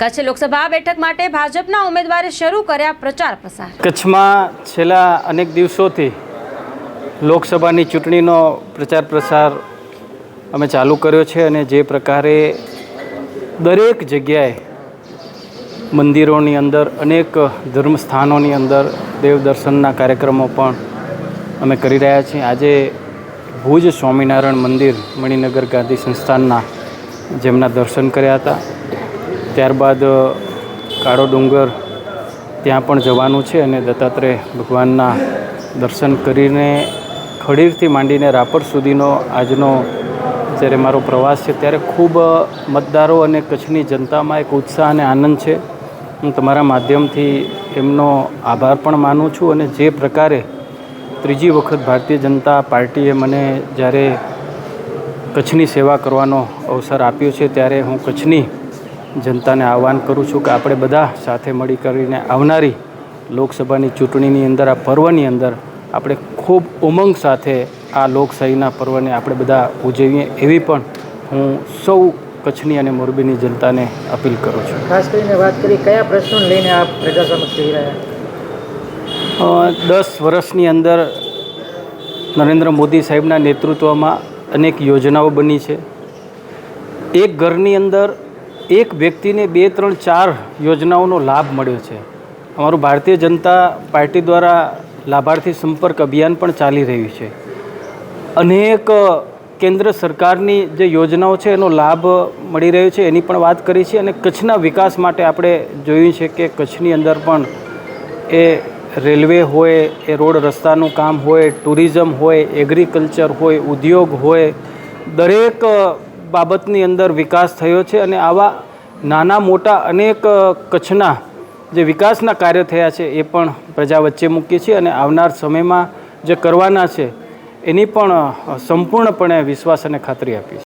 કચ્છ લોકસભા બેઠક માટે ભાજપના ઉમેદવારે શરૂ કર્યા પ્રચાર પ્રસાર. કચ્છમાં છેલ્લા અનેક દિવસોથી લોકસભાની ચૂંટણીનો પ્રચાર પ્રસાર અમે ચાલુ કર્યો છે અને જે પ્રકારે દરેક જગ્યાએ મંદિરોની અંદર, અનેક ધર્મસ્થાનોની અંદર દેવ દર્શનના કાર્યક્રમો પણ અમે કરી રહ્યા છીએ. આજે ભુજ સ્વામિનારાયણ મંદિર મણિનગર ગાંધી સંસ્થાનના જેમના દર્શન કર્યા હતા. ત્યારબાદ કાળો ડુંગર ત્યાં પણ જવાનું છે અને દત્તાત્રેય ભગવાનના દર્શન કરીને ખડીરથી માંડીને રાપર સુધીનો આજનો જ્યારે મારો પ્રવાસ છે ત્યારે ખૂબ મતદારો અને કચ્છની જનતામાં એક ઉત્સાહ અને આનંદ છે. હું તમારા માધ્યમથી એમનો આભાર પણ માનું છું અને જે પ્રકારે ત્રીજી વખત ભારતીય જનતા પાર્ટીએ મને જ્યારે કચ્છની સેવા કરવાનો અવસર આપ્યો છે ત્યારે હું કચ્છની જનતાને આહવાન કરું છું કે આપણે બધા સાથે મળી કરીને આવનારી લોકસભાની ચૂંટણીની અંદર આ પર્વની અંદર આપણે ખૂબ ઉમંગ સાથે આ લોકશાહીના પર્વને આપણે બધા ઉજવીએ એવી પણ હું સૌ કચ્છની અને મોરબીની જનતાને અપીલ કરું છું. ખાસ કરીને વાત કરી કયા પ્રશ્નો લઈને આપ પ્રજા સમક્ષ જઈ રહ્યા દસ વર્ષની અંદર નરેન્દ્ર મોદી સાહેબના નેતૃત્વમાં અનેક યોજનાઓ બની છે. એક ઘરની અંદર એક વ્યક્તિને બે, ત્રણ, ચાર યોજનાઓનો લાભ મળ્યો છે. અમારું ભારતીય જનતા પાર્ટી દ્વારા લાભાર્થી સંપર્ક અભિયાન પણ ચાલી રહ્યું છે. અનેક કેન્દ્ર સરકારની જે યોજનાઓ છે, એનો લાભ મળી રહ્યો છે, એની પણ વાત કરી છે અને કચ્છના વિકાસ માટે આપણે જોયું છે કે કચ્છની અંદર પણ એ રેલવે હોય, એ રોડ રસ્તાનું કામ હોય, ટુરિઝમ હોય, એગ્રીકલ્ચર હોય, ઉદ્યોગ હોય, દરેક બાબતની અંદર વિકાસ થયો છે અને આવા નાના, મોટા અનેક કચ્છના જે વિકાસના કાર્ય થયા છે એ પણ પ્રજા વચ્ચે મૂકીએ છીએ અને આવનાર સમયમાં જે કરવાના છે એની પણ સંપૂર્ણપણે વિશ્વાસ અને ખાતરી આપી છે